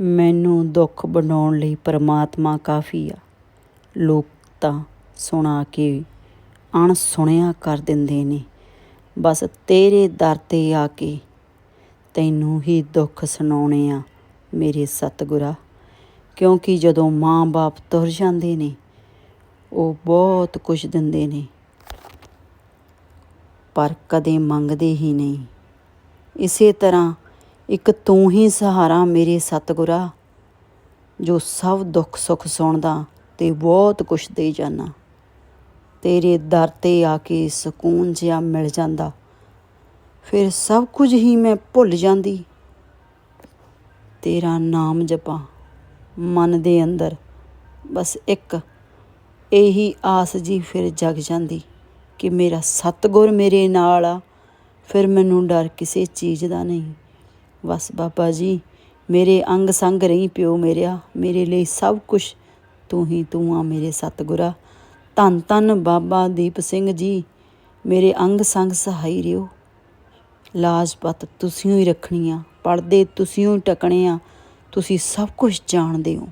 ਮੈਨੂੰ ਦੁੱਖ ਬਣਾਉਣ ਲਈ ਪਰਮਾਤਮਾ ਕਾਫੀ ਆ। ਲੋਕ ਤਾਂ ਸੁਣਾ ਕੇ ਅਣਸੁਣਿਆ ਕਰ ਦਿੰਦੇ ਨੇ। ਬਸ ਤੇਰੇ ਦਰ ਤੇ ਆ ਕੇ ਤੈਨੂੰ ਹੀ ਦੁੱਖ ਸੁਣਾਉਣੇ ਆ ਮੇਰੇ ਸਤਿਗੁਰਾ। ਕਿਉਂਕਿ ਜਦੋਂ ਮਾਂ-ਬਾਪ ਤੁਰ ਜਾਂਦੇ ਨੇ, ਉਹ ਬਹੁਤ ਕੁਝ ਦਿੰਦੇ ਨੇ। ਪਰ ਕਦੇ ਮੰਗਦੇ ਹੀ ਨਹੀਂ। ਇਸੇ ਤਰ੍ਹਾਂ ਇੱਕ ਤੂੰ ਹੀ ਸਹਾਰਾ ਮੇਰੇ ਸਤਿਗੁਰਾ, ਜੋ ਸਭ ਦੁੱਖ ਸੁੱਖ ਸੁਣਦਾ ਤੇ ਬਹੁਤ ਕੁਛ ਦੇ ਜਾਣਾ ਤੇਰੇ ਦਰ ਤੇ ਆ ਕੇ ਸਕੂਨ ਜਿਹਾ ਮਿਲ ਜਾਂਦਾ। ਫਿਰ ਸਭ ਕੁਝ ਹੀ ਮੈਂ ਭੁੱਲ ਜਾਂਦੀ। ਤੇਰਾ ਨਾਮ ਜਪਾਂ ਮਨ ਦੇ ਅੰਦਰ, ਬਸ ਇੱਕ, ਇਹੀ ਆਸ ਜੀ ਫਿਰ ਜਗ ਜਾਂਦੀ ਕਿ ਮੇਰਾ ਸਤਗੁਰ ਮੇਰੇ ਨਾਲ ਆ, ਫਿਰ ਮੈਨੂੰ ਡਰ ਕਿਸੇ ਚੀਜ਼ ਦਾ ਨਹੀਂ। ਬਸ ਬਾਬਾ ਜੀ, ਮੇਰੇ ਅੰਗ ਸੰਗ ਰਹੀ ਪਿਓ ਮੇਰਿਆ, ਮੇਰੇ ਲਈ ਸਭ ਕੁਝ ਤੂੰ ਹੀ, ਤੂੰ ਆ ਮੇਰੇ ਸਤਗੁਰਾ। ਧੰਨ ਧੰਨ ਬਾਬਾ ਦੀਪ ਸਿੰਘ ਜੀ, ਮੇਰੇ ਅੰਗ ਸੰਗ ਸਹਾਈ ਰਿਓ। ਲਾਜਪਤ ਤੁਸੀਂ ਹੀ ਰੱਖਣੀ ਆ ਪੜਦੇ ਤੁਸੀਂ ਹੀ ਟਕਣੇ ਆ, ਤੁਸੀਂ ਸਭ ਕੁਝ ਜਾਣਦੇ ਹੋ।